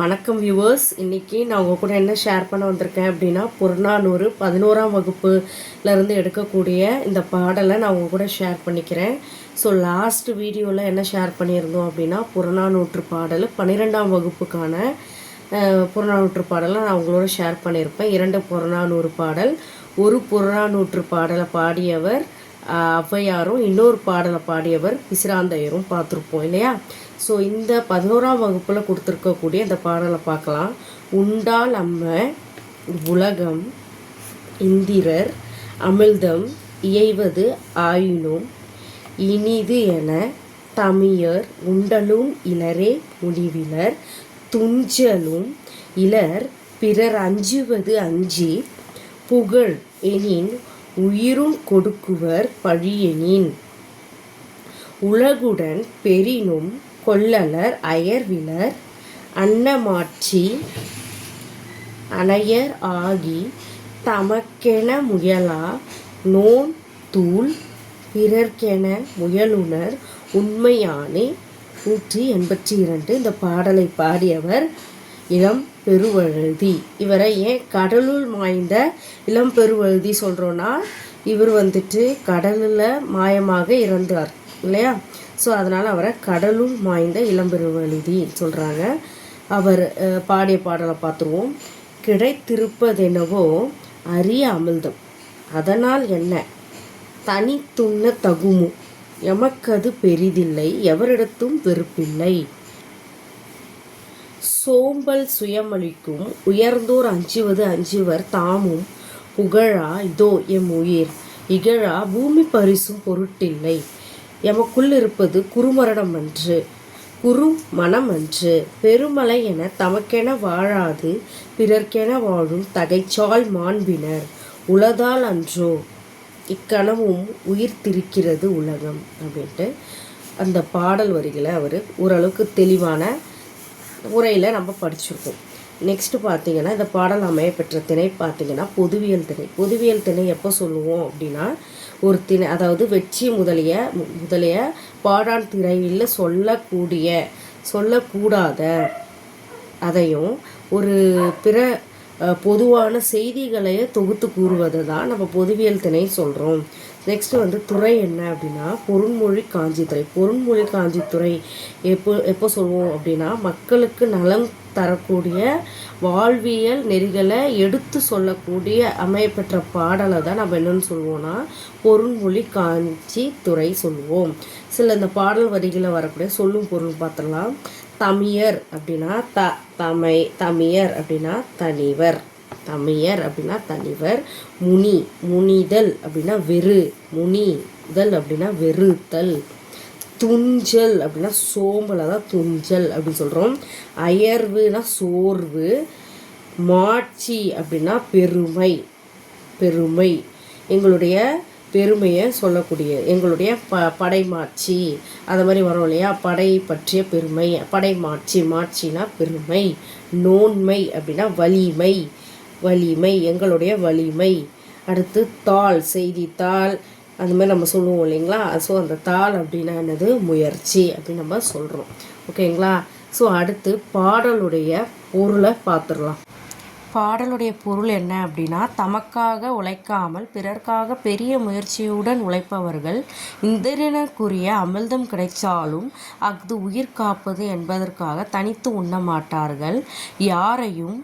வணக்கம் வியூவர்ஸ் இன்னைக்கு நான் உங்கள் கூட என்ன ஷேர் பண்ண வந்திருக்கேன் அப்படின்னா புறநானூறு பதினோராம் வகுப்புலேருந்து எடுக்கக்கூடிய இந்த பாடலை நான் உங்கள் கூட ஷேர் பண்ணிக்கிறேன். ஸோ லாஸ்ட் வீடியோவில் என்ன ஷேர் பண்ணியிருந்தோம் அப்படின்னா புறநானூற்று பாடல் பன்னிரெண்டாம் வகுப்புக்கான புறநானூற்று பாடலை நான் உங்களோட ஷேர் பண்ணியிருப்பேன். இரண்டு புறநானூறு பாடல் ஒரு புறநானூற்று பாடலை பாடியவர் ஔவையாரும் இன்னொரு பாடலை பாடியவர் பிசிராந்தையரும் பார்த்துருப்போம் இல்லையா? ஸோ இந்த பதினோராம் வகுப்பில் கொடுத்துருக்கக்கூடிய இந்த பாடலை பார்க்கலாம். உண்டால் அம்ம உலகம் இந்திரர் அமிழ்தம் இயைவது ஆயினும் இனிது என தமியர் உண்டலும் இலரே முடிவிலர் துஞ்சலும் இலர் பிறர் அஞ்சுவது அஞ்சி புகழ் எனின் உயிரும் கொடுக்குவர் பழியெனின். உலகுடன் பெரினும் கொள்ளலர் அயர்விலர் அன்னமாட்சி அணையர் ஆகி தமக்கென முயலா நோன் தூள் பிறர்க்கென முயலுனர் உண்மையானே. நூற்றி எண்பத்தி இரண்டு. இந்த பாடலை பாடியவர் இளம் பெருவழுதி. இவரை ஏன் கடலுள் மாய்ந்த இளம் பெருவழுதி சொல்கிறோன்னா இவர் வந்துட்டு கடலில் மாயமாக இறந்தார் இல்லையா? ஸோ அதனால் அவரை கடலுள் மாய்ந்த இளம்பெருவழுதி சொல்கிறாங்க அவர் பாடிய பாடலை பார்த்துருவோம். கிடைத்திருப்பதெனவோ அரிய அமிழ்தம். அதனால் என்ன? தனித்துண்ண தகுமு. எமக்கது பெரிதில்லை எவரிடத்தும் வெறுப்பில்லை. சோம்பல் சுயமளிக்கும் உயர்ந்தோர் அஞ்சுவது அஞ்சுவர் தாமும் புகழா இதோ எம் உயிர். இகழா பூமி பரிசும் பொருட்டில்லை. எமக்குள் இருப்பது குறுமரணம் அன்று. குறு மனம் அன்று. பெருமலை என தமக்கென வாழாது பிறர்க்கென வாழும் தகைச்சால் மாண்பினர். உளதால் அன்றோ இக்கணமும் உயிர்த்திருக்கிறது உலகம் அப்படின்ட்டு அந்த பாடல் வரிகளை அவர் ஓரளவுக்கு தெளிவான உரையில் நம்ம படிச்சிருக்கோம். நெக்ஸ்ட்டு பார்த்தீங்கன்னா இந்த பாடல் அமைய பெற்ற திணை பார்த்தீங்கன்னா பொதுவியல் திணை. பொதுவியல் திணை எப்போ சொல்லுவோம் அப்படின்னா ஒரு திணை அதாவது வெற்றி முதலிய மு- முதலிய பாடான் திரையில் சொல்லக்கூடிய சொல்லக்கூடாத அதையும் ஒரு பிற பொதுவான செய்திகளை தொகுத்து கூறுவது தான் நம்ம பொதுவியல் திணை சொல்கிறோம் நெக்ஸ்ட் வந்து துறை என்ன அப்படின்னா பொருண்மொழி காஞ்சித்துறை பொருண்மொழி காஞ்சித்துறை எப்போ எப்போ சொல்லுவோம் அப்படின்னா மக்களுக்கு நலம் தரக்கூடிய வாழ்வியல் நெறிகளை எடுத்து சொல்லக்கூடிய அமையப்பெற்ற பாடலை தான் நம்ம என்னென்னு சொல்லுவோம்னா பொருண்மொழி காஞ்சி துறை சொல்லுவோம் சில இந்த பாடல் வரிகளை வரக்கூடிய சொல்லும் பொருள் பார்த்துடலாம். தமியர் அப்படின்னா த தமை தமியர் அப்படின்னா தனிவர். தமியர் அப்படின்னா தனிவர். முனி முனிதல் அப்படின்னா வெறு. முனிதல் அப்படின்னா வெறுத்தல். துஞ்சல் அப்படின்னா சோம்பலை தான் துஞ்சல் அப்படின்னு சொல்கிறோம் அயர்வுனா சோர்வு. மாட்சி அப்படின்னா பெருமை. பெருமை. எங்களுடைய பெருமையை சொல்லக்கூடிய எங்களுடைய ப படைமாட்சி அது மாதிரி வரும் இல்லையா? படை பற்றிய பெருமை படைமாட்சி மாட்சினா பெருமை நோன்மை அப்படின்னா வலிமை வலிமை எங்களுடைய வலிமை. அடுத்து தாள் செய்தித்தாள் அந்த மாதிரி நம்ம சொல்லுவோம் இல்லைங்களா? ஸோ அந்த தாள் அப்படின்னா என்னது? முயற்சி அப்படின்னு நம்ம சொல்கிறோம் ஓகேங்களா ஸோ அடுத்து பாடலுடைய பொருளை பார்த்துடலாம். பாடலுடைய பொருள் என்ன அப்படின்னா தமக்காக உழைக்காமல் பிறர்க்காக பெரிய முயற்சியுடன் உழைப்பவர்கள் இந்திரனுக்குரிய அமிர்தம் கிடைச்சாலும் அஃது உயிர் காப்பது என்பதற்காக தனித்து உண்ண மாட்டார்கள். யாரையும்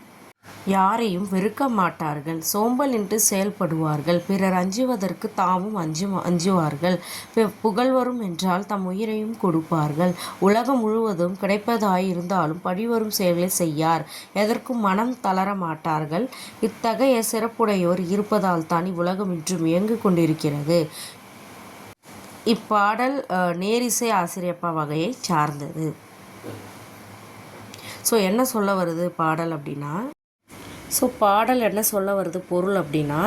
யாரையும் வெறுக்க மாட்டார்கள். சோம்பலின்றி செயல்படுவார்கள். பிறர் அஞ்சுவதற்கு தாமும் அஞ்சு அஞ்சுவார்கள். பு- புகழ்வரும் என்றால் தம் உயிரையும் கொடுப்பார்கள். உலகம் முழுவதும் கிடைப்பதாய் இருந்தாலும் பழிவரும் செயல்களை செய்யார். எதற்கும் மனம் தளர மாட்டார்கள். இத்தகைய சிறப்புடையோர் இருப்பதால் தான் இவ்வுலகம் இன்றும் இயங்கு கொண்டிருக்கிறது. இப்பாடல் நேரிசை ஆசிரியப்பா வகையை சார்ந்தது. ஸோ என்ன சொல்ல வருது பாடல் அப்படின்னா ஸோ பாடல் என்ன சொல்ல வருது? பொருள் அப்படின்னா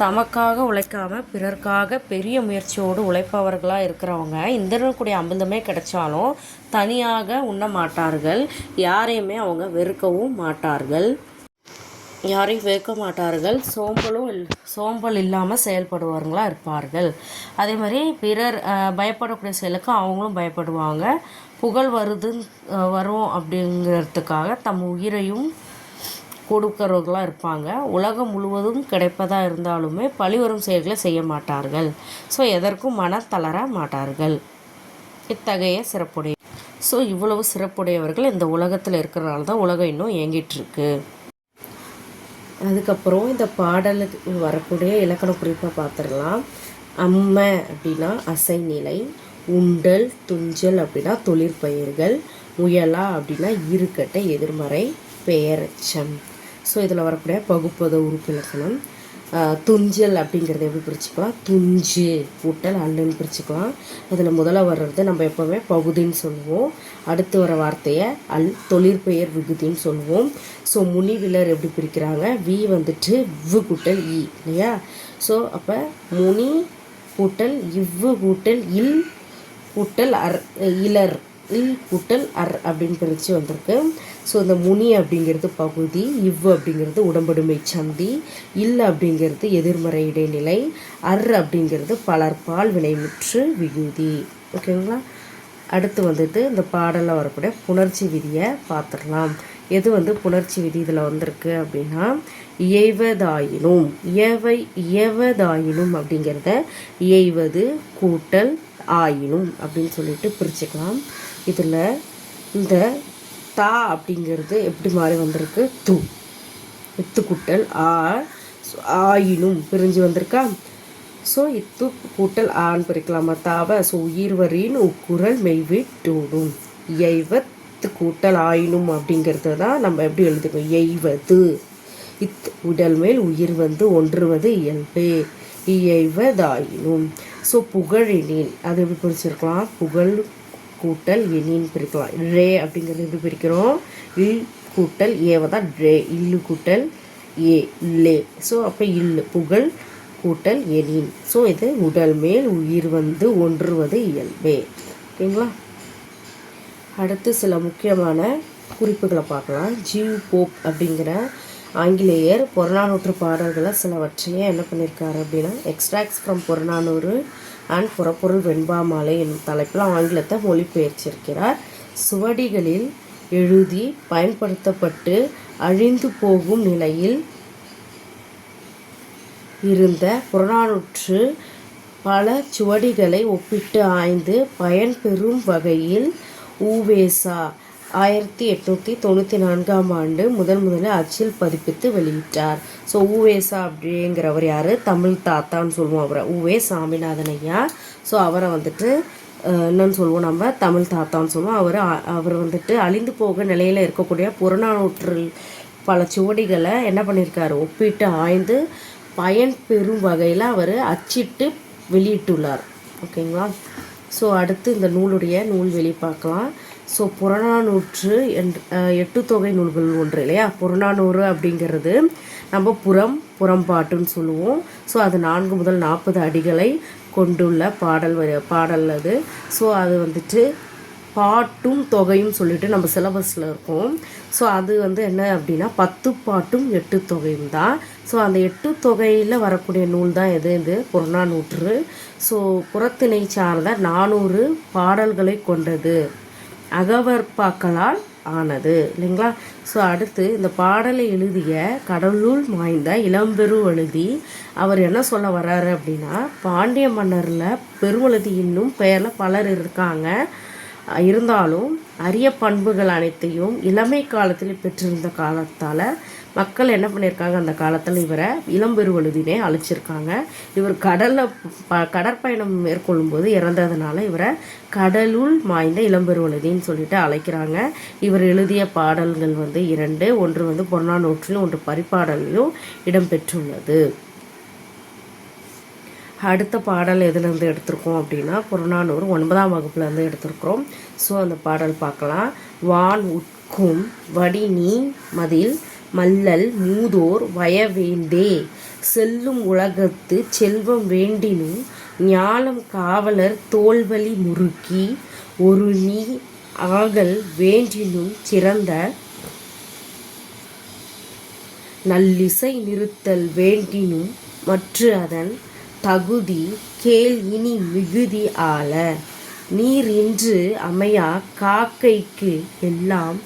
தமக்காக உழைக்காமல் பிறர்க்காக பெரிய முயற்சியோடு உழைப்பவர்களாக இருக்கிறவங்க இந்திரனுக்குடைய அமிர்தமே கிடைச்சாலும் தனியாக உண்ண மாட்டார்கள். யாரையுமே அவங்க வெறுக்கவும் மாட்டார்கள். யாரையும் வெறுக்க மாட்டார்கள். சோம்பலும் இல் சோம்பல் இல்லாமல் செயல்படுவார்களாக இருப்பார்கள். அதே மாதிரி பிறர் பயப்படக்கூடிய செயலுக்கு அவங்களும் பயப்படுவாங்க. புகழ் வருது வரும் அப்படிங்கிறதுக்காக தம் உயிரையும் கொடுக்கிறவர்களாக இருப்பாங்க. உலகம் முழுவதும் கிடைப்பதாக இருந்தாலுமே பழிவரும் செயல்களை செய்ய மாட்டார்கள். ஸோ எதற்கும் மன தளர மாட்டார்கள். இத்தகைய சிறப்புடைய ஸோ இவ்வளவு சிறப்புடையவர்கள் இந்த உலகத்தில் இருக்கிறனால தான் உலகம் இன்னும் இயங்கிட்டுருக்கு. அதுக்கப்புறம் இந்த பாடலுக்கு வரக்கூடிய இலக்கண குறிப்பாக பார்த்துடலாம் அம்மை அப்படின்னா அசைநிலை உண்டல் துஞ்சல் அப்படின்னா தொழிற்பயிர்கள் முயலா அப்படின்னா இருக்கட்ட எதிர்மறை பெயரச்சம் ஸோ இதில் வரக்கூடிய பகுப்பத உறுப்பு இலக்கணம் துஞ்சல் அப்படிங்கிறத எப்படி பிரிச்சுக்கலாம்? துஞ்சு கூட்டல் அல்லுன்னு பிரிச்சுக்கலாம். இதில் முதல்ல வர்றது நம்ம எப்போவுமே பகுதின்னு சொல்லுவோம். அடுத்து வர வார்த்தையை அல் தொழிற்பெயர் விகுதின்னு சொல்லுவோம். ஸோ முனிவிலர் எப்படி பிரிக்கிறாங்க? வி வந்துட்டு இவ்வு கூட்டல் இ இல்லையா? ஸோ அப்போ முனி கூட்டல் இவ்வு கூட்டல் இல் கூட்டல் அர் இலர். இல் கூட்டல் அர் அப்படின்னு பிரித்து வந்திருக்கு. ஸோ இந்த முனி அப்படிங்கிறது பகுதி இவ் அப்படிங்கிறது உடம்படுமை சந்தி இல் அப்படிங்கிறது எதிர்மறை இடைநிலை அர் அப்படிங்கிறது பலர்பால் வினைமுற்று விகுதி. ஓகேங்களா? அடுத்து வந்துட்டு இந்த பாடலில் வரக்கூடிய புணர்ச்சி விதியை பார்த்துடலாம் எது வந்து புணர்ச்சி விதி இதில் வந்திருக்கு அப்படின்னா இயைவதாயினும் இயவை இயவதாயினும் அப்படிங்கிறத இயைவது கூட்டல் ஆயினும் அப்படின்னு சொல்லிட்டு பிரிச்சுக்கலாம். இதில் இந்த தா அப்படிங்கிறது எப்படி மாறி வந்திருக்கு? து. இத்து கூட்டல் ஆ ஆயினும் பிரிஞ்சு வந்திருக்கா? ஸோ இத்து கூட்டல் ஆண் பிரிக்கலாமா? தாவை ஸோ உயிர்வரின் உக்குரல் மெய்விட்டூடும் எய்வத்து கூட்டல் ஆயினும் அப்படிங்கிறது தான் நம்ம எப்படி எழுதுக்கோம் எய்வது இத் உடல் மேல் உயிர் வந்து ஒன்றுவது இயல்பு. இயைவதாயினும். ஸோ புகழினேன் அது எப்படி பிரிச்சிருக்கலாம்? புகழ் கூட்டல் எனின்னு பிரிக்கலாம். ரே அப்படிங்கிறது எப்படி பிரிக்கிறோம்? இல் கூட்டல் ஏவை தான் ரே. இல்லு கூட்டல் ஏ லே. ஸோ அப்போ இல்லு. புகழ் கூட்டல் எனின் ஸோ இது உடல் மேல் உயிர் வந்து ஒன்றுவது இயல்பே. ஓகேங்களா? அடுத்து சில முக்கியமான குறிப்புகளை பார்க்கலாம். ஜீவ் போப் அப்படிங்கிற ஆங்கிலேயர் புறநானூற்று பாடல்களை சிலவற்றையே என்ன பண்ணியிருக்காரு அப்படின்னா எக்ஸ்ட்ராக்ட்ஸ் ஃப்ரம் புறநானூறு அண்ட் புறப்பொருள் வெண்பாமாலை என்னும் தலைப்பில் ஆங்கிலத்தை மொழிபெயர்ச்சிருக்கிறார் சுவடிகளில் எழுதி பயன்படுத்தப்பட்டு அழிந்து போகும் நிலையில் இருந்த புறநானூற்று பல சுவடிகளை ஒப்பிட்டு ஆய்ந்து பயன்பெறும் வகையில் ஊவேசா ஆயிரத்தி எட்நூற்றி தொண்ணூற்றி நான்காம் ஆண்டு முதன் முதலில் அச்சில் பதிப்பித்து வெளியிட்டார். ஸோ ஊவேசா அப்படிங்கிறவர் யார்? தமிழ் தாத்தான்னு சொல்லுவோம் அவரை. ஊவே சாமிநாதன் ஐயா. ஸோ அவரை வந்துட்டு என்னன்னு சொல்லுவோம் நம்ம? தமிழ் தாத்தான்னு சொல்லுவோம். அவர் அவர் வந்துட்டு அழிந்து போக நிலையில் இருக்கக்கூடிய புறநானூற்றில் பல சுவடிகளை என்ன பண்ணியிருக்காரு? ஒப்பிட்டு ஆய்ந்து பயன்பெறும் வகையில் அவர் அச்சிட்டு வெளியிட்டுள்ளார். ஓகேங்களா ஸோ அடுத்து இந்த நூலுடைய நூல்வெளி பார்க்கலாம். ஸோ புறநானூற்று எட்டு தொகை நூல்கள் ஒன்று இல்லையா? புறநானூறு அப்படிங்கிறது நம்ம புறம் புறம்பாட்டுன்னு சொல்லுவோம். ஸோ அது நான்கு முதல் நாற்பது அடிகளை கொண்டுள்ள பாடல் வரி- பாடல் அது. ஸோ அது வந்துட்டு பாட்டும் தொகையும் சொல்லிட்டு நம்ம சிலபஸில் இருக்கும். ஸோ அது வந்து என்ன அப்படின்னா பத்து பாட்டும் எட்டு தொகையும் தான். ஸோ அந்த எட்டு தொகையில் வரக்கூடிய நூல் தான் எது இது? புறநானூற்று. ஸோ புறத்திணை சார்ந்த நானூறு பாடல்களை கொண்டது. அகவற்பாக்களால் ஆனது. இல்லைங்களா? ஸோ அடுத்து இந்த பாடலை எழுதிய கடலூர் வாய்ந்த இளம்பெரு எழுதி அவர் என்ன சொல்ல வர்றாரு அப்படின்னா பாண்டிய மன்னரில் பெருவழுதி இன்னும் பெயரில் பலர் இருக்காங்க. இருந்தாலும் அரிய பண்புகள் அனைத்தையும் இளமை காலத்தில் பெற்றிருந்த காலத்தால் மக்கள் என்ன பண்ணியிருக்காங்க அந்த காலத்தில்? இவரை இளம்பெருவழுதினே அழைச்சிருக்காங்க. இவர் கடலில் ப கடற்பயணம் மேற்கொள்ளும்போது இறந்ததுனால இவரை கடலுள் மாய்ந்த இளம்பெருவழுதின்னு சொல்லிட்டு அழைக்கிறாங்க. இவர் எழுதிய பாடல்கள் வந்து இரண்டு ஒன்று வந்து புறநானூற்றிலும் ஒன்று பரிபாடலிலும் இடம்பெற்றுள்ளது. அடுத்த பாடல் எதுலேருந்து எடுத்திருக்கோம் அப்படின்னா புறநானூறு ஒன்பதாம் வகுப்புலேருந்து எடுத்திருக்கிறோம். ஸோ அந்த பாடல் பார்க்கலாம். வான் உட்கும் வடி நீ மதில் மல்லல் மூதோர் வயவேந்தே. செல்லும் உலகத்து செல்வம் வேண்டினும் ஞாலம் காவலர் தோல்வலி முறுக்கி ஒரு நீ ஆகல் வேண்டினும் சிறந்த நல்லிசை நிறுத்தல் வேண்டினும் மற்று அதன் தகுதி கேள் இனி மிகுதி ஆள. நீர் இன்று அமையா காக்கைக்கு எல்லாம்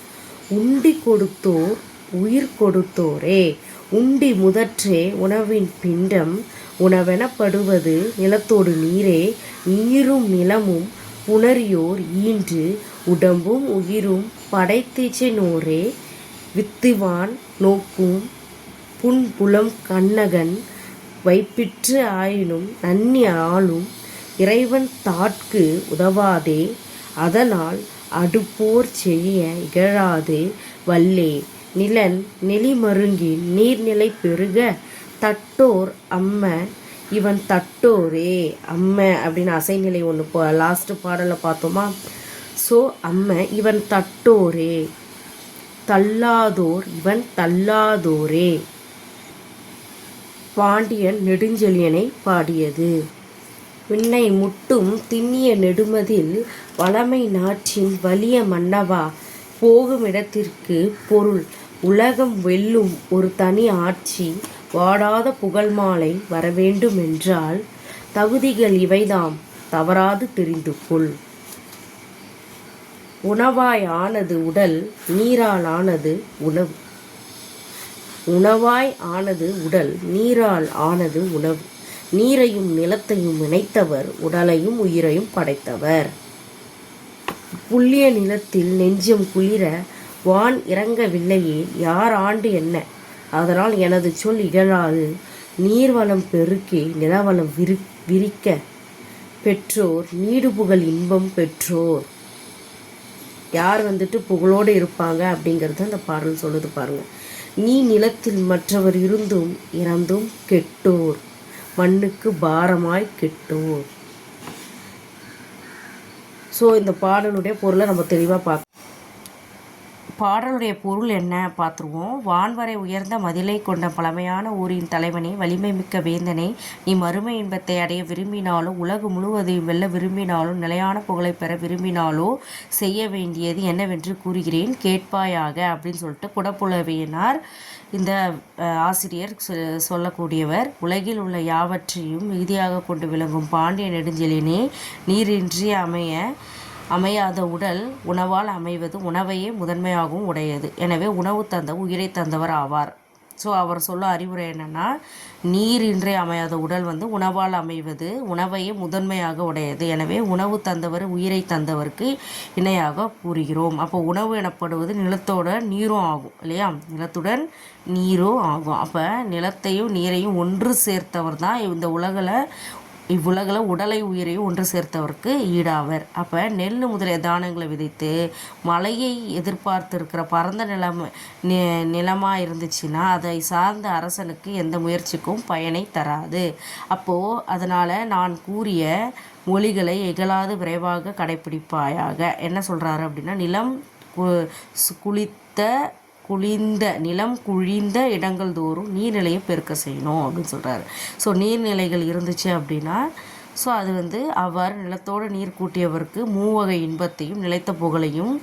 உண்டி கொடுத்தோர் உயிர் கொடுத்தோரே. உண்டி முதற்றே உணவின் பிண்டம். உணவெனப்படுவது நிலத்தோடு நீரே. நீரும் நிலமும் புணரியோர் ஈன்று. உடம்பும் உயிரும் படைத்தீச்சினோரே. வித்துவான் நோக்கும் புன்புலம் கண்ணகன் வைப்பிற்று ஆயினும் நன்னி ஆளும் இறைவன் தாட்கு உதவாதே. அதனால் அடுப்போர் செய்ய இகழாது வல்லே. நிலன் நெளிமருங்கின் நீர்நிலை பெருக தட்டோர் அம்ம இவன் தட்டோரே அம்ம அப்படின்னு அசைநிலை ஒன்று இப்போ லாஸ்ட்டு பாடலை பார்த்தோமா? ஸோ அம்ம இவன் தட்டோரே தள்ளாதோர் இவன் தள்ளாதோரே பாண்டியன் நெடுஞ்செழியனை பாடியது. விண்ணை முட்டும் திண்ணிய நெடுமதில் வளமை நாட்டின் வலிய மன்னவா போகும் இடத்திற்கு பொருள் உலகம் வெல்லும் ஒரு தனி ஆட்சி வாடாத புகழ் மாலை வரவேண்டுமென்றால் தகுதிகள் இவைதாம். தவறாது தெரிந்து கொள். உணவாய் ஆனது உடல் நீரால் ஆனது உணவு. உணவாய் ஆனது உடல் நீரால் ஆனது உணவு. நீரையும் நிலத்தையும் இணைத்தவர் உடலையும் உயிரையும் படைத்தவர். புள்ளிய நிலத்தில் நெஞ்சம் குளிர வான் இறங்கவில்லையே யார் ஆண்டு என்ன? அதனால் எனது சொல் இகழாது. நீர்வளம் பெருக்கி நிலவளம் விரு விரிக்க. பெற்றோர் நீடு புகழ் இன்பம் பெற்றோர். யார் வந்துட்டு புகழோடு இருப்பாங்க அப்படிங்கிறது அந்த பாடல் சொல்லுது பாருங்க. நீ நிலத்தில் மற்றவர் இருந்தும் இறந்தும் கெட்டோர். மண்ணுக்கு பாரமாய் கெட்டோர். ஸோ இந்த பாடலுடைய பொருளை நம்ம தெளிவாக பார்க்க பாடலுடைய பொருள் என்ன பார்த்துருவோம். வான்வரை உயர்ந்த மதிலை கொண்ட பழமையான ஊரின் தலைவனை வலிமை மிக்க வேந்தனை நீ மறுமை இன்பத்தை அடைய விரும்பினாலோ உலகு முழுவதையும் வெல்ல விரும்பினாலும் நிலையான புகழை பெற விரும்பினாலோ செய்ய வேண்டியது என்னவென்று கூறுகிறேன். கேட்பாயாக அப்படின்னு சொல்லிட்டு குடப்புலவையினார் இந்த ஆசிரியர் சொல்லக்கூடியவர் உலகில் உள்ள யாவற்றையும் மிகுதியாக கொண்டு விளங்கும் பாண்டிய நெடுஞ்செலினே நீரின்றி அமைய அமையாத உடல் உணவால் அமைவது உணவையே முதன்மையாகவும் உடையது. எனவே உணவு தந்த உயிரை தந்தவர் ஆவார். ஸோ அவர் சொல்ல அறிவுரை என்னென்னா நீர் இன்றே அமையாத உடல் வந்து உணவால் அமைவது உணவையே முதன்மையாக உடையது. எனவே உணவு தந்தவர் உயிரை தந்தவருக்கு இணையாக கூறுகிறோம். அப்போ உணவு எனப்படுவது நிலத்தோட நீரும் ஆகும் இல்லையா? நிலத்துடன் நீரும் ஆகும். அப்போ நிலத்தையும் நீரையும் ஒன்று சேர்த்தவர் தான் இந்த உலகில் இவ்வுலகில் உடலை உயிரையும் ஒன்று சேர்த்தவருக்கு ஈடாவர். அப்போ நெல் முதலிய தானங்களை விதைத்து மழையை எதிர்பார்த்துருக்கிற பரந்த நிலம நி நிலமாக இருந்துச்சுன்னா அதை சார்ந்த அரசனுக்கு எந்த முயற்சிக்கும் பயனை தராது. அப்போது அதனால் நான் கூறிய மொழிகளை இகழாது விரைவாக கடைப்பிடிப்பாயாக. என்ன சொல்கிறாரு அப்படின்னா நிலம் குளித்த குளிர்ந்த நிலம் குழிந்த இடங்கள் தோறும் நீர்நிலையை பெருக்க செய்யணும் அப்படின்னு சொல்கிறாரு ஸோ நீர்நிலைகள் இருந்துச்சு அப்படின்னா ஸோ அது வந்து அவ்வாறு நிலத்தோடு நீர் கூட்டியவருக்கு மூவகை இன்பத்தையும் நிலைத்த புகழையும்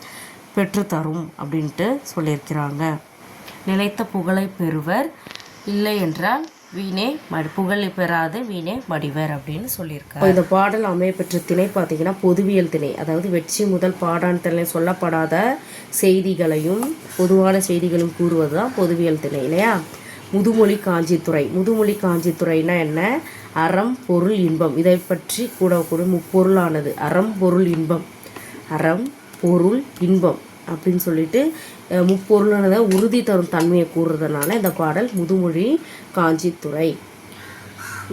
பெற்றுத்தரும் அப்படின்ட்டு சொல்லியிருக்கிறாங்க. நிலைத்த புகழை பெறுவர் இல்லை என்றால் வீணே மடி புகழ் பெறாது வீணே மடிவர் அப்படின்னு சொல்லியிருக்காரு. இந்த பாடல் அமையப்பெற்ற திணை பார்த்தீங்கன்னா பொதுவியல் திணை. அதாவது வெற்றி முதல் பாடான் திணை சொல்லப்படாத செய்திகளையும் பொதுவான செய்திகளும் கூறுவது தான் பொதுவியல் திணை இல்லையா? முதுமொழி காஞ்சித்துறை. முதுமொழி காஞ்சித்துறைனா என்ன? அறம் பொருள் இன்பம். இதை பற்றி கூட கூட முப்பொருளானது. அறம் பொருள் இன்பம். அறம் பொருள் இன்பம் அப்படின்னு சொல்லிட்டு முப்பொருளானதை உறுதி தரும் தன்மையை கூறுறதுனால இந்த பாடல் முதுமொழி காஞ்சித்துறை.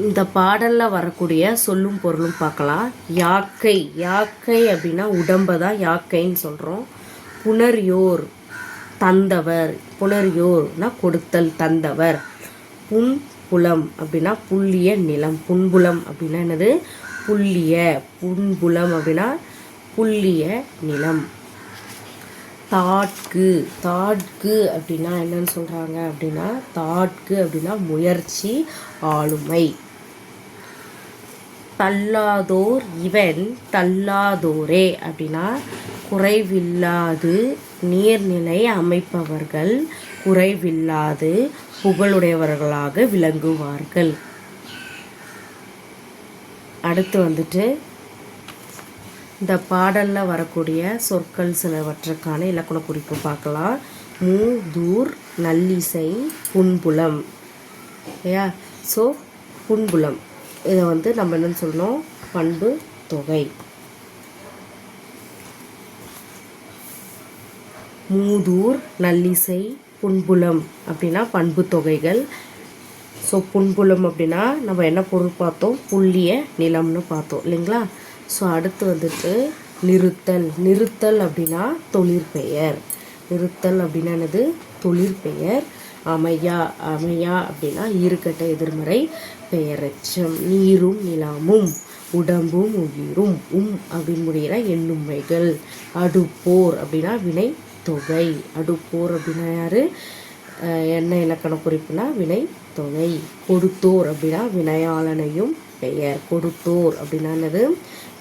இந்த பாடலில் வரக்கூடிய சொல்லும் பொருளும் பார்க்கலாம். யாக்கை யாக்கை அப்படின்னா உடம்பை தான் யாக்கைன்னு சொல்கிறோம் புனர்யோர் தந்தவர் புனர்யோர்னா கொடுத்தல் தந்தவர். புன் புலம் அப்படின்னா புள்ளிய நிலம் புன்புலம் அப்படின்னா என்னது? புள்ளிய புன்புலம் அப்படின்னா புள்ளிய நிலம். தாட்கு தாட்கு அப்படின்னா என்னன்னு சொல்கிறாங்க அப்படின்னா தாட்கு அப்படின்னா முயற்சி ஆளுமை. தள்ளாதோர் இவன் தள்ளாதோரே அப்படின்னா குறைவில்லாது நீர்நிலை அமைப்பவர்கள் குறைவில்லாது புகழுடையவர்களாக விளங்குவார்கள். அடுத்து வந்துட்டு இந்த பாடலில் வரக்கூடிய சொற்கள் சிலவற்றுக்கான இலக்கண குறிப்பு பார்க்கலாம். மூ தூர் நல்லிசை புன்புலம் இல்லையா? ஸோ புன்புலம் இதை வந்து நம்ம என்னன்னு சொல்லணும்? பண்பு தொகை. மூதூர் நல்லிசை புன்புலம் அப்படின்னா பண்பு தொகைகள். ஸோ புன்புலம் அப்படின்னா நம்ம என்ன பொருள் பார்த்தோம்? புள்ளிய நிலம்னு பார்த்தோம். இல்லைங்களா? ஸோ அடுத்து வந்துட்டு நிறுத்தல். நிறுத்தல் அப்படின்னா தொழிற்பெயர் நிறுத்தல் அப்படின்னா என்னது? தொழிற்பெயர் அமையா அமையா அப்படின்னா ஈருக்கட்ட எதிர்மறை பெயரச்சம். நீரும் நிலமும் உடம்பும் உயிரும் உம் அப்படின்னு முடிகிற எண்ணுமைகள். அடுப்போர் அப்படின்னா வினை தொகை அடுப்போர் அப்படின்னா யாரு? என்ன இலக்கண குறிப்புனா வினை தொகை கொடுத்தோர் அப்படின்னா வினையாளனையும் பெயர். கொடுத்தோர் அப்படின்னா என்னது?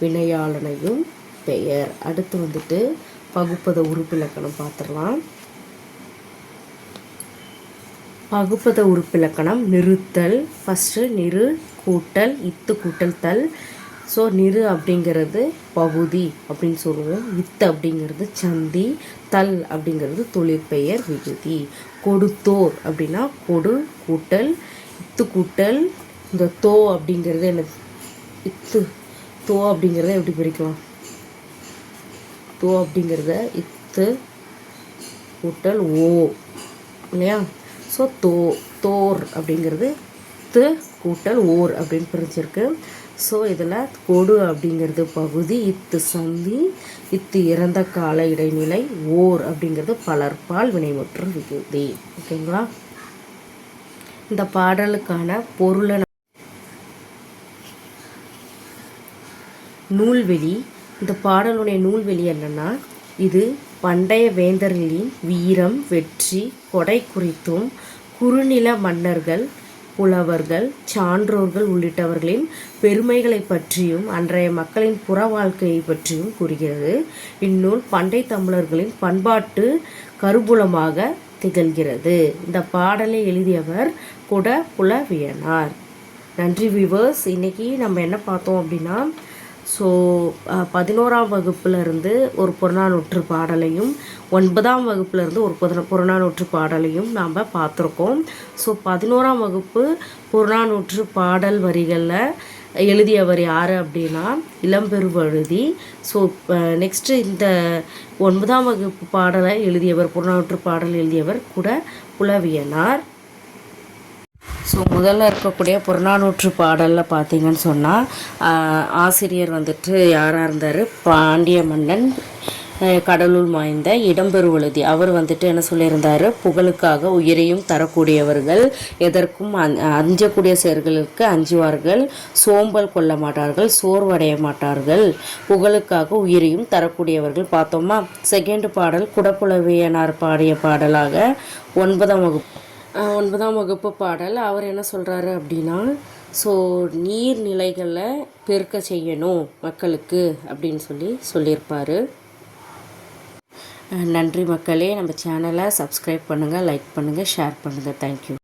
வினையாளனையும் பெயர். அடுத்து வந்துட்டு பகுப்பத உறுப்பிலக்கணம் பார்த்துடலாம். பகுப்பத உறுப்பிலக்கணம் நிறுத்தல். ஃபஸ்ட்டு நிறு கூட்டல் இத்து கூட்டல் தல். ஸோ நிறு அப்படிங்கிறது பகுதி அப்படின்னு சொல்லுவோம். இத்து அப்படிங்கிறது சந்தி தல் அப்படிங்கிறது தொழிற்பெயர் விகுதி. கொடுத்தோர் அப்படின்னா கொடு கூட்டல் இத்து கூட்டல். இந்த தோ அப்படிங்கிறது என்ன? இத்து. தோ அப்படிங்கிறத எப்படி பிரிக்கலாம்? தோ அப்படிங்கிறத இத்து கூட்டல் ஓ இல்லையா? ஸோ தோ தோர் அப்படிங்கிறது து கூட்டல் ஓர் அப்படின்னு பிரிஞ்சிருக்கு. ஸோ இதில் கொடு அப்படிங்கிறது பகுதி இத்து சந்தி இத்து இறந்த கால இடைநிலை ஓர் அப்படிங்கிறது பலர்பால் வினைமுற்று விகுதி. ஓகேங்களா இந்த பாடலுக்கான பொருளை நூல்வெளி. இந்த பாடலுடைய நூல்வெளி என்னன்னா இது பண்டைய வேந்தர்களின் வீரம் வெற்றி கொடை குறித்தும் குறுநில மன்னர்கள் புலவர்கள் சான்றோர்கள் உள்ளிட்டவர்களின் பெருமைகளை பற்றியும் அன்றைய மக்களின் புற வாழ்க்கையை பற்றியும் கூறுகிறது. இந்நூல் பண்டை தமிழர்களின் பண்பாட்டு கருபுலமாக திகழ்கிறது. இந்த பாடலை எழுதியவர் குட புலவியனார் நன்றி விவர்ஸ் இன்னைக்கு நம்ம என்ன பார்த்தோம் அப்படின்னா ஸோ பதினோராம் வகுப்புலேருந்து ஒரு புறநானூற்று பாடலையும் ஒன்பதாம் வகுப்புலேருந்து ஒரு புற புறநானூற்று பாடலையும் நாம் பார்த்துருக்கோம். ஸோ பதினோராம் வகுப்பு புறநானூற்று பாடல் வரிகளில் எழுதியவர் யார் அப்படின்னா இளம்பெருவழுதி ஸோ நெக்ஸ்ட்டு இந்த ஒன்பதாம் வகுப்பு பாடலை எழுதியவர் புறநானூற்று பாடல் எழுதியவர் கூட புலவியனார். ஸோ முதல்ல இருக்கக்கூடிய புறநானூற்று பாடலில் பார்த்தீங்கன்னு சொன்னால் ஆசிரியர் வந்துட்டு யாராக இருந்தார்? பாண்டிய மன்னன் கடலூர் கடலுள் மாய்ந்த இடம்பெருவழுதி. அவர் வந்துட்டு என்ன சொல்லியிருந்தார்? புகழுக்காக உயிரையும் தரக்கூடியவர்கள் எதற்கும் அந் அஞ்சக்கூடிய செயல்களுக்கு அஞ்சுவார்கள். சோம்பல் கொள்ள மாட்டார்கள் சோர்வடைய மாட்டார்கள். புகழுக்காக உயிரையும் தரக்கூடியவர்கள் பார்த்தோமா? செகண்ட் பாடல் குடப்புலவியனார் பாடிய பாடலாக ஒன்பதாம் வகுப்பு ஒன்பதாம் வகுப்பு பாடல். அவர் என்ன சொல்கிறாரு அப்படின்னா ஸோ நீர்நிலைகளை பெருக்க செய்யணும் மக்களுக்கு அப்படின்னு சொல்லி சொல்லியிருப்பார். நன்றி மக்களே. நம்ம சேனலை சப்ஸ்கிரைப் பண்ணுங்கள் லைக் பண்ணுங்கள் ஷேர் பண்ணுங்கள் தேங்க்யூ